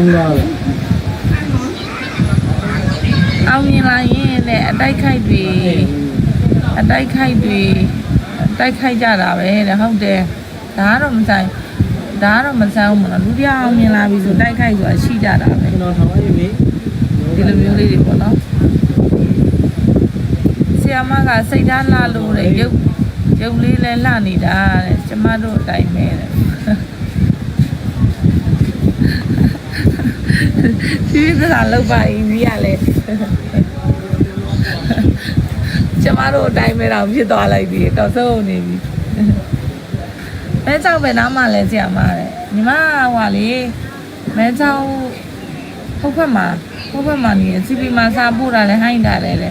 မင်္ဂလာပါအောင်မြင်လာရင်လည်းအတိုက်ခိုက်တွေအတိုက်ခိုက်တွေအတိုက်ခိုက်ကြတာပဲတဲ့ဟုတ်တယ်ဒါကတော့မဆိုင်ဒါကတော့မဆိုင်ဘူးမနော်လူတရားအောင်မြင်လာပြီဆိုတိုက်ခိုက်ဆိုတာရှိကြတာပဲကျွန်တော်ထောင်ရည်မေးဒီလိုမျိုးလေးတွေပေါ့နော်ဆီယမကစိတ်ထားလှလို့တဲ့ရုပ်ရုပ်လေးလဲလှနေတာတဲ့ကျမတို့အတိုင်းပဲတဲ့ ဒီသလားလောက်ပါရင်ကြီးရလဲကျမတို့အတိုင်းပဲတော့ဖြစ်သွားလိုက်ပြီတော့ဆုံးနေပြီမဲချောက်ပဲနားမှလဲဆီယမတဲ့ညီမဟွာလေမဲချောက်ဟုတ်ဖက်မှာဟုတ်ဖက်မှာနေစီပီမှာစားပို့တာလဲဟိုင်းတာလဲလေ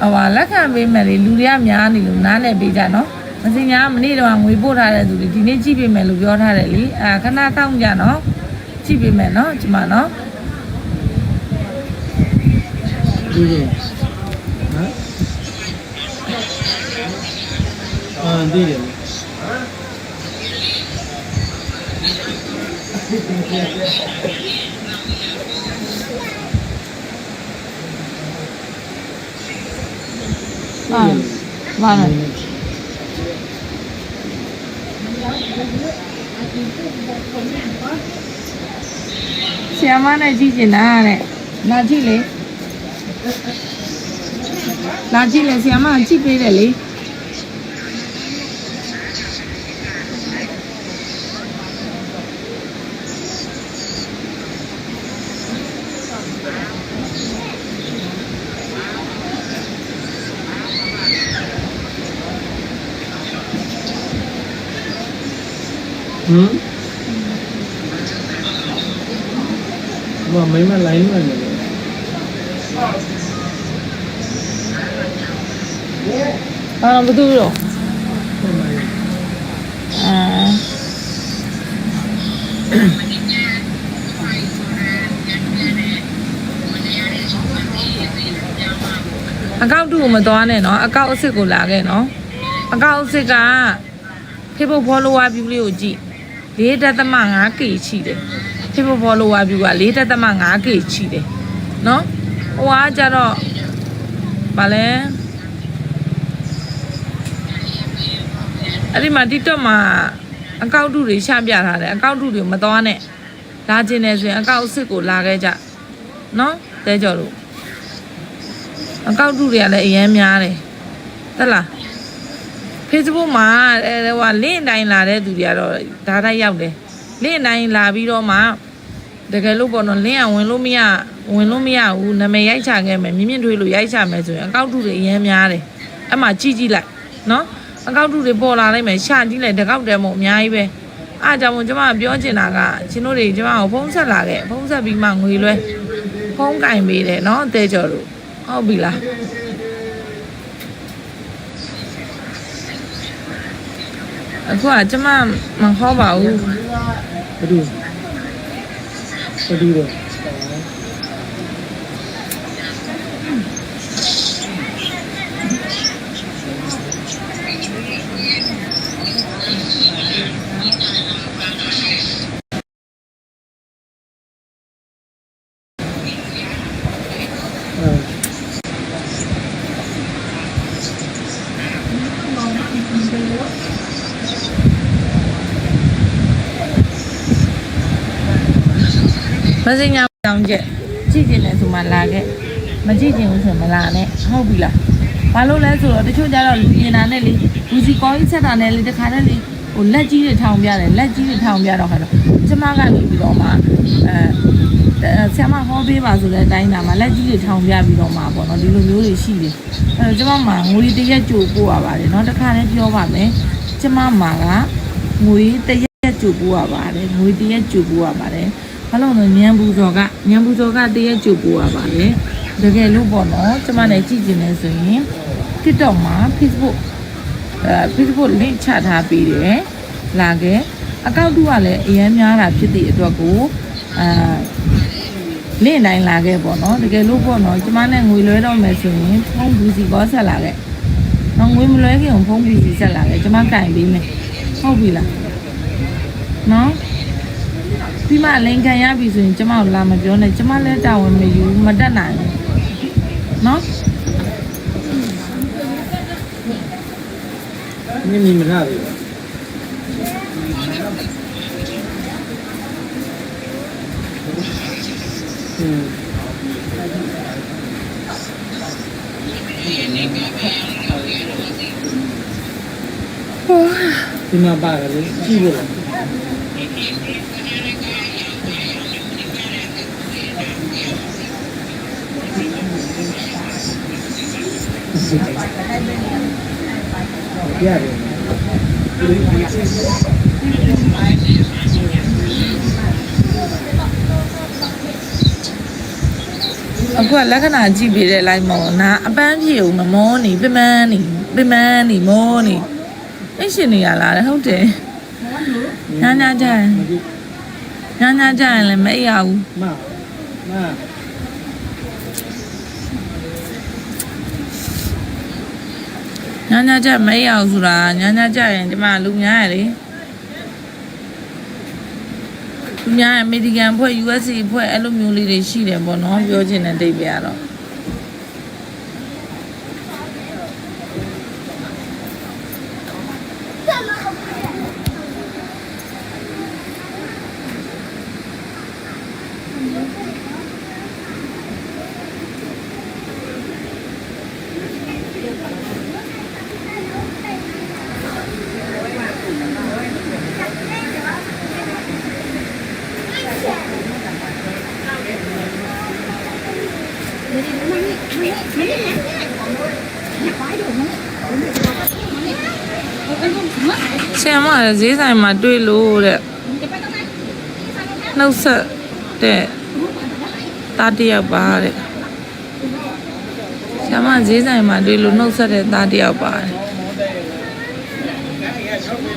ဟောလက်ခံပေးမယ်လေလူတွေကများနေလို့နားနဲ့ပေးကြနော်မစင်ညာမနေ့တော့ငွေပို့ထားတဲ့သူတွေဒီနေ့ကြည့်ပေးမယ်လို့ပြောထားတယ်လေအာခဏတောင်းကြနော် ကြည့်ပေးမယ်နော်ဒီမှာနော်ဒီလိုနော်အာဒီတယ်အာဘာလဲ ဆီယမနဲ့ကြည့်ကျင်တာတဲ့လာကြည့်လေလာကြည့်လေဆီယမကကြည့်ပေးတယ်လေဟမ် ဘာမိမလိုင်းဝင်နေလဲအာဘသူတော့အာအကောက်တူကိုမသွားနဲ့နော်အကောက်အစ်စ်ကိုလာခဲ့နော်အကောက်အစ်စ်က Facebook follower view လေးကိုကြည့် 4.5k ရှိတယ် Facebook follower view က 4.5k ရှိတယ်နော်ဟိုကကြတော့ဗာလဲအဲ့ဒီမှာ TikTok မှာအကောက်တူတွေချပြထားတယ်အကောက်တူတွေမသွားနဲ့လာခြင်းနေဆိုရင်အကောက်အစ်စ်ကိုလာခဲ့ကြနော်တဲကြော်လို့အကောက်တူတွေကလည်းအရင်များတယ်တက်လား Facebook မှာအဲဟိုလင့်အတိုင်းလာတဲ့သူတွေကတော့ဒါတိုက်ရောက်တယ်လင့်အတိုင်းလာပြီးတော့မှတကယ်လို့ပေါ့နော်လင့်အောင်ဝင်လို့မရဝင်လို့မရဘူးနာမည်ရိုက်ချခဲ့မယ်မြင့်မြင့်ထွေးလို့ရိုက်ချမယ်ဆိုရင်အကောက်ထုတွေအရင်များတယ်အဲ့မှာကြည့်ကြည့်လိုက်နော်အကောက်ထုတွေပေါ်လာလိုက်မယ်ရှာကြည့်လိုက်တကောက်တည်းမို့အများကြီးပဲအားကြောင့်မို့ကျွန်မပြောချင်တာကရှင်တို့တွေကျွန်မကိုဖုံးဆက်လာခဲ့ဖုံးဆက်ပြီးမှငွေလွှဲဖုံးကင်ပေးတယ်နော်အသေးကြော်လို့ဟုတ်ပြီလား အခုကကျမမဟောပါဘူးဘဒူဘဒူ messenger တောင်းချက်ကြည့်ကျင်တယ်ဆိုမှလာခဲ့မကြည့်ကျင်ဘူးဆိုမလာနဲ့ဟုတ်ပြီလားဘာလို့လဲဆိုတော့တချို့ကြတော့မြင်တာနဲ့လေလူစီကောကြီးဆက်တာနဲ့လေတခါတည်းလေဟိုလက်ကြီးတွေထောင်ပြတယ်လက်ကြီးတွေထောင်ပြတော့ခါတော့ကျမကနေပြီးတော့မှအဲဆရာမဟောပေးပါဆိုတဲ့အတိုင်းဒါမှလက်ကြီးတွေထောင်ပြပြီးတော့မှပေါ့နော်ဒီလိုမျိုးတွေရှိတယ်အဲတော့ကျမမှငွေတရက်ကြိုပို့ရပါတယ်နော်တခါတည်းပြောပါမယ်ကျမမှကငွေတရက်ကြိုပို့ရပါတယ်ငွေတရက်ကြိုပို့ရပါတယ် ဘာလို့လဲညံဘူးစော်ကညံဘူးစော်ကတရက်ကြိုပို့ရပါလေတကယ်လို့ပေါ့နော်ကျမလည်းကြည့်ကျင်နေဆိုရင် TikTok မှာ Facebook အဲ Facebook link ချထားပေးတယ်လာခဲ့အကောင့်တူကလည်းအရင်များတာဖြစ်သည့်အတွက်ကိုအာလင့်တိုင်းလာခဲ့ပေါ့နော်တကယ်လို့ပေါ့နော်ကျမနဲ့ငွေလွှဲတော့မယ်ဆိုရင်ဖုန်းဘူးစီကောဆက်လာခဲ့နော်ငွေမလွှဲခင်ဖုန်းဘူးစီဆက်လာခဲ့ကျမကင်ပေးမယ်ဟုတ်ပြီလားနော် ပြီးမှလိန်ခံရပြီဆိုရင်ကျမတို့လာမပြောနဲ့ကျမလည်းတာဝန်မယူမတတ်နိုင်ဘူးနော်မြင်မြင်မထားဘူးอืมဒီမှာပါတယ်လေကြည့်လို့ လားရတယ်အခုကလက္ခဏာကြည့်ပြတဲ့လိုက်မောနာအပန်းပြေဦးမမောနေပြမန်းနေပြမန်းနေမောနေအရှင်နေရလားတဲ့ဟုတ်တယ်ညာညာကြရင်ညာညာကြရင်လည်းမအိပ်ရဘူးမမ ညာညာကြမအိပ်ရဘူးဆိုတာညာညာကြရင်ဒီမှာလူများရလေလူများအမေရိကန်ဖွဲ့ USA ဖွဲ့အဲ့လိုမျိုးလေးတွေရှိတယ်ပေါ့နော်ပြောချင်တဲ့တိတ်ပြရတော့ ဆရာမလည်းဈေးဆိုင်မှာတွေ့လို့တဲ့နှုတ်ဆက်တဲ့သားတစ်ယောက်ပါတဲ့ဆရာမဈေးဆိုင်မှာတွေ့လို့နှုတ်ဆက်တဲ့သားတစ်ယောက်ပါတဲ့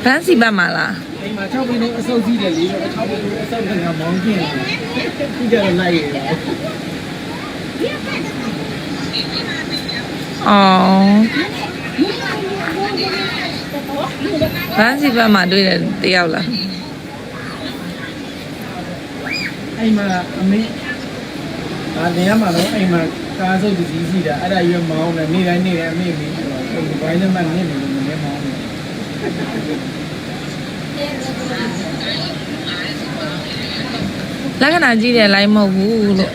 ဘန်းစီပတ်မှာလားအိမ်မှာ6ပိနေအဆုပ်ကြီးတယ်လေ6ပိနေအဆုပ်ကငါမောင်းကျင်တယ်ဒီကြတော့လိုက်ရတာ အော်ဘန်းစီပတ်မှာတွေ့တဲ့တစ်ယောက်လားအိမ်မှာအမေအာနေရမှာတော့အိမ်မှာကားဆုပ်ကြီးရှိတာအဲ့ဒါရွမောင်းတယ်နေ့တိုင်းနေ့တိုင်းအမေမေးတော့ဒီဘိုင်းလက်မှတ်နစ်နေလို့မနေမောင်းဘူးလက္ခဏာကြည့်တဲ့ line မဟုတ်ဘူးလို့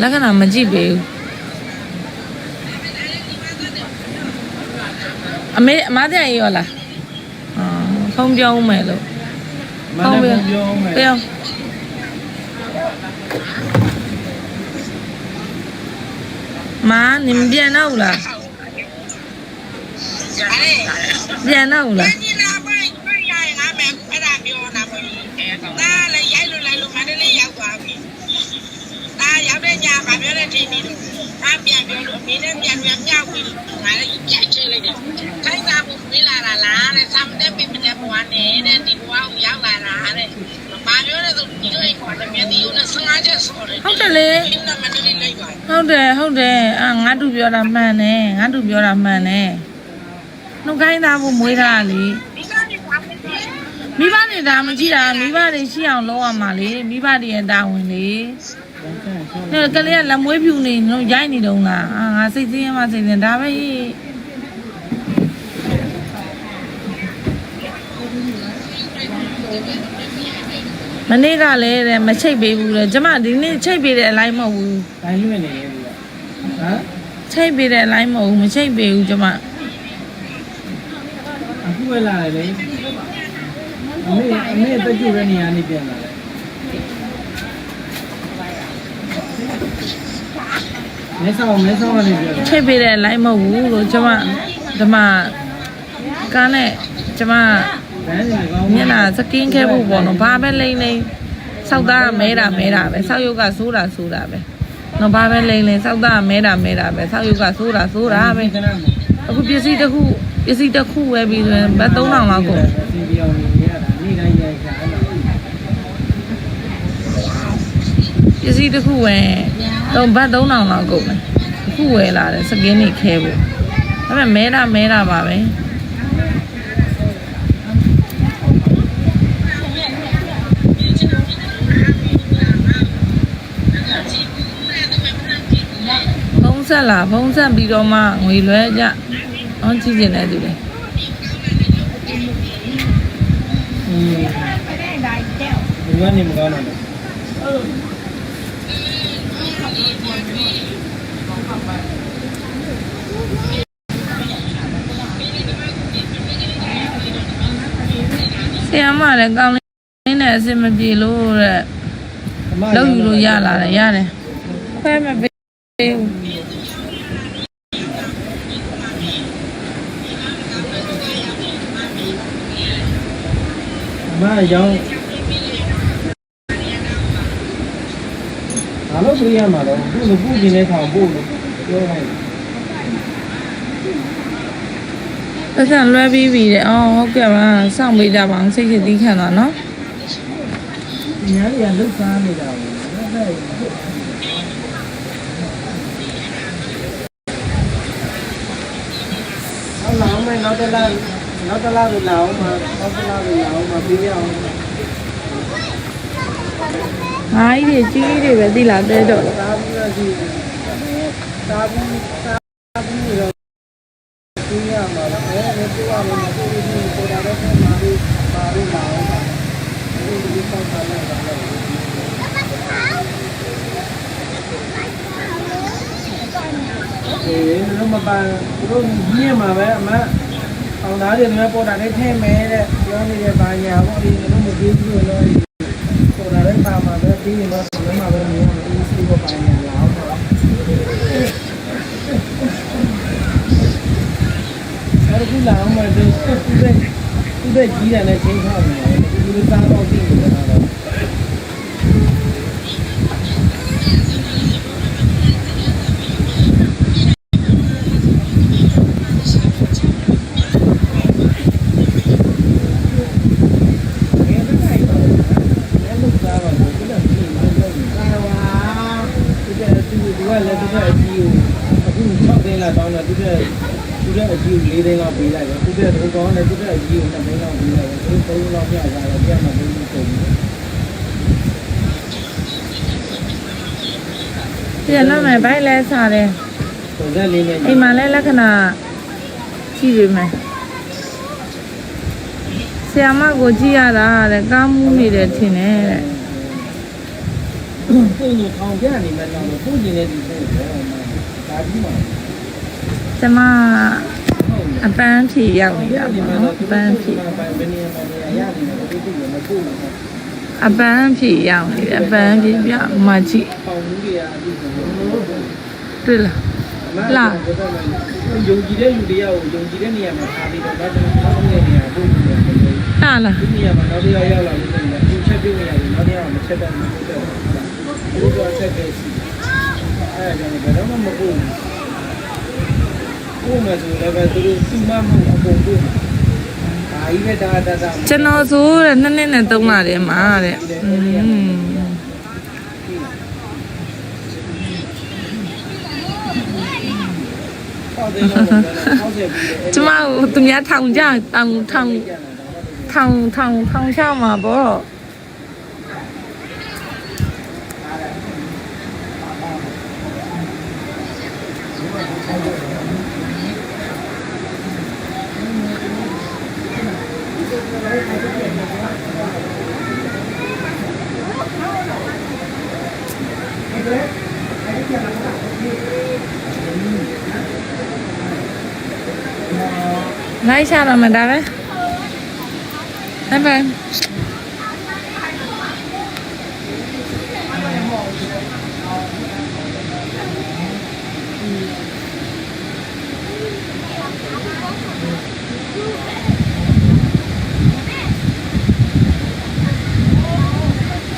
လက္ခဏာမကြည့်ပေဘူး အမေအမတဲ့ရေရောလားအာဖုန်းပြောဦးမယ်လို့မလည်းပြောမယ်ပြောမနင်ပြန်တော့လားပြန်တော့လား ဒီနာပိုင်ပြရရင်ငါမယ်အဲ့ဒါပြောတာမဟုတ်ဘူး။ဒါလည်းရိုက်လို့လိုက်လို့မန္တလေးရောက်သွားပြီ။ဒါ ရောက်တဲ့ညမှာပြောတဲ့ချိန်นี้ဒါပြန်ပြောလို့အမေနဲ့ပြန်ပြန်မြောက်ပြီ။ငါလည်းကြိုက်ချလိုက်တယ်။ခိုင်းတာဘူးမေးလာတာလားတဲ့။ဆမ်တဲ့ပြပြတဲ့ဘဝနဲ့တဲ့ဒီဘဝကိုရောက်လာတာတဲ့။ဘာပြောလဲဆိုဒီလိုအိမ်ခေါ်တယ်မြတ်ဒီဦးနဲ့ဆငါချက်ဆော်တယ်။ဟုတ်တယ်လေဒီနာမန္တလေးလိုက်သွားဟုတ်တယ်ဟုတ်တယ်အာငါတို့ပြောတာမှန်တယ်ငါတို့ပြောတာမှန်တယ်နှုတ်ခိုင်းသားဖို့မွေးထားတာလေဒီကနေဘာဖြစ်လဲမိဘတွေဒါမကြည့်တာမိဘတွေရှိအောင်လုပ်ရမှာလေမိဘတွေရဲ့တာဝန်လေ ဒါကလေးကလက်မွေးဖြူနေတော့ရိုက်နေတော့လားအာငါစိတ်သိမ်းရမှစိတ်သိမ်းဒါပဲမနေ့ကလည်းတဲ့မချိတ်ပေးဘူးတဲ့ကျမဒီနေ့ချိတ်ပေးတဲ့အလိုက်မဟုတ်ဘူး။တိုင်းလွင့်နေတယ်ဒီကဟမ်ချိတ်ပေးတဲ့အလိုက်မဟုတ်ဘူးမချိတ်ပေးဘူးကျမအခုပဲလာတယ်လေအမေအမေတက်ကြွတဲ့နေရာနေပြန်လာတယ် မဲဆောင်းမဲဆောင်းကနေပြန်လာချိတ်ပေးတဲ့အလိုက်မဟုတ်ဘူးလို့ကျမဓမ္မကားနဲ့ကျမဘန်းနေကောင်းမျက်နှာစကင်းခဲဖို့ပေါ့နော်ဘာပဲလိမ့်လိမ့်စောက်သားကမဲတာမဲတာပဲစောက်ရုပ်ကဆိုးတာဆိုးတာပဲနော်ဘာပဲလိမ့်လိမ့်စောက်သားကမဲတာမဲတာပဲစောက်ရုပ်ကဆိုးတာဆိုးတာပဲခဏမအခုပစ္စည်းတစ်ခုပစ္စည်းတစ်ခုဝယ်ပြီးဆိုရင်ဘတ်3000လောက်ကုန်ဒီပြောင်းနေရတာနေ့ စ္စည်းတစ်ခုဝယ်သုံးဘတ်3000လောက်ကုန်မယ်အခုဝယ်လာတယ်စကင်းနေခဲဖို့ဒါပေမဲ့မဲတာမဲတာပါပဲဖုံးဆက်လာဖုံးဆက်ပြီးတော့မှငွေလွှဲကြအောင်ကြည့်ကျင်တဲ့သူတွေอืมဘယ်ကနေမကောင်းတာလဲ ဆရာမလည်းကောင်းလေးနဲ့အဆင်မပြေလို့တဲ့အမလောက်ယူလို့ရလာတယ်ရတယ်။ခွဲမပေးဘူးအမရောင်း လို့ပြရမှာတော့ခုလိုပုကျင်တဲ့ထောင်ပို့လို့ပြောလိုက်။ပတ်စံလွှဲပြီးပြီတဲ့။အော်ဟုတ်ကဲ့ပါ။စောင့်ပေးကြပါအောင်စိတ်ချသီးခံတာနော်ညာရလုတ်စားနေတာဘူးဟုတ်ဟုတ်လောင်းမယ်နောက်တစ်လားနောက်တစ်လားကိုလောင်းမှာနောက်တစ်လားကိုလောင်းမှာပြရအောင်။ငါးကြီးတွေကြီးကြီးတွေပဲသိလားတဲ့တော့တာဘူးရစီတာဘူးတာဘူးရောပြရမှာအဲဒါပြရမှာမဟုတ်ဘူးကိုတာတော့မှာပြီးပါပြီးလောင်းမှာဒီလိုပေါက်တာလည်းပါလို့အေးတော့မပန်းတို့ညင် မှာပဲအမအောင်သားတွေလည်းပေါ်တာလည်းထဲ့မယ်တဲ့ပြောနေတဲ့ဘာညာပေါ့ဒီတို့မပြေဘူးလို့တော့ပေါ်တာလည်းပါမှာပဲ ပြီးရင်တော့ဘယ်မှာပဲမြင်ရမှာဒီစီကပိုင်းညာလာအောင်တော့အဲ့ဒီလာအောင်မလို့သူသူတဲ့သူတဲ့ကြီးတယ်နဲ့ချင်းချောက်နေတယ်ဒီလိုစားတော့ပြီးနေတာတော့ ငယ်တဲ့အိမ်တော့လည်းလုစားပါဘူးဒီလိုကြီးမှလုပ်နေတာပါဒီကသူကလည်းဒီကအကြီးကိုအခု6သိန်းလောက်တောင်းတော့ဒီကဒီကအကြီးကို4သိန်းလောက်ပေးလိုက်တယ်ဒီကသူကောင်းတယ်ဒီကအကြီးကို2သိန်းလောက်ပေးလိုက်တယ်သူ3လောက်ပြရတာတော့ပြန်မှပေးလို့ဆိုပြီး ။ ပြန်လာမယ်ဘိုက်လဲစားတယ်ပုံစံလေးနဲ့။အိမ်မှာလဲလက္ခဏာကြည့်ပေးမယ်။ဆရာမကိုကြည့်ရတာတဲ့ကားမူးနေတယ်ထင်တယ်တဲ့ပုံကိုထောင်ပြနေမှတော့ပုံကျင်နေဒီပုံတော့ဒါပြီးမှ။ကျမအပန်းဖြေရောက်နေတာပေါ့နော်။အပန်းဖြေ အပန်းဖြေရောက်နေတယ်အပန်းဖြေပြမကြည့်ပေါင်မှုတွေအပြီးဆုံးတွေ့လားလာယုံကြည်တဲ့လူတရားကိုယုံကြည်တဲ့နေရာမှာထားပြီးတော့ဒါကြောင့်နောက်တဲ့နေရာပို့ပြီးတော့ဒီလာလားနေရာမှာနောက်တစ်ယောက်ရောက်လာလို့ဆိုရင်သူချက်ပြုတ်နေရတယ်နောက်တစ်ယောက်မချက်တတ်ဘူးတော့ဘုရားဆက်ခဲ့စီအဲဒါကြောင့်ဘယ်တော့မှမပို့ဘူးပို့မယ်ဆိုလည်းပဲသူတို့စီမမှုအကုန်ပို့အာ ကြီးပဲဒါဒါဒါကျွန်တော်ဆိုတဲ့နှစ်နှစ်နဲ့သုံးလာတယ်မှာတဲ့อืมပေါက်တယ်လို့ပေါက်တယ်ပြီးတယ်ကျမတို့သူများထောင်ကြတောင်ထောင်ထောင်ထောင်ထောင်ချမှာပေါ့ လိုက်ချတော့မှာဒါပဲ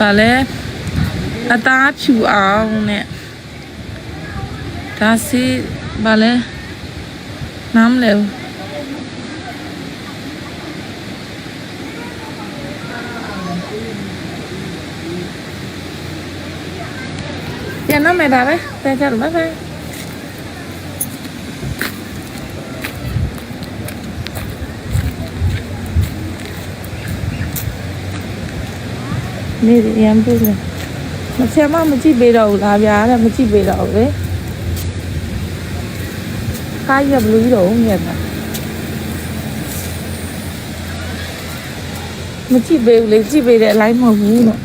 ဘိုင်ဘိုင်ပါလေအသားဖြူအောင်နဲ့ဒါစီပါလေနားမလဲဘူးပြန်တော့မယ်ဒါပဲပြန်ကြတော့ဘိုင် နေရမ်းပူတယ်မဆရာမမကြည့်ပေးတော့ဘူးလားဗျာတဲ့မကြည့်ပေးတော့ဘူးလေကားကြီးကဘယ်လိုကြီးတော့မြတ်တာမကြည့်ပေးဘူးလေကြည့်ပေးတဲ့အလိုက်မဟုတ်ဘူးတော့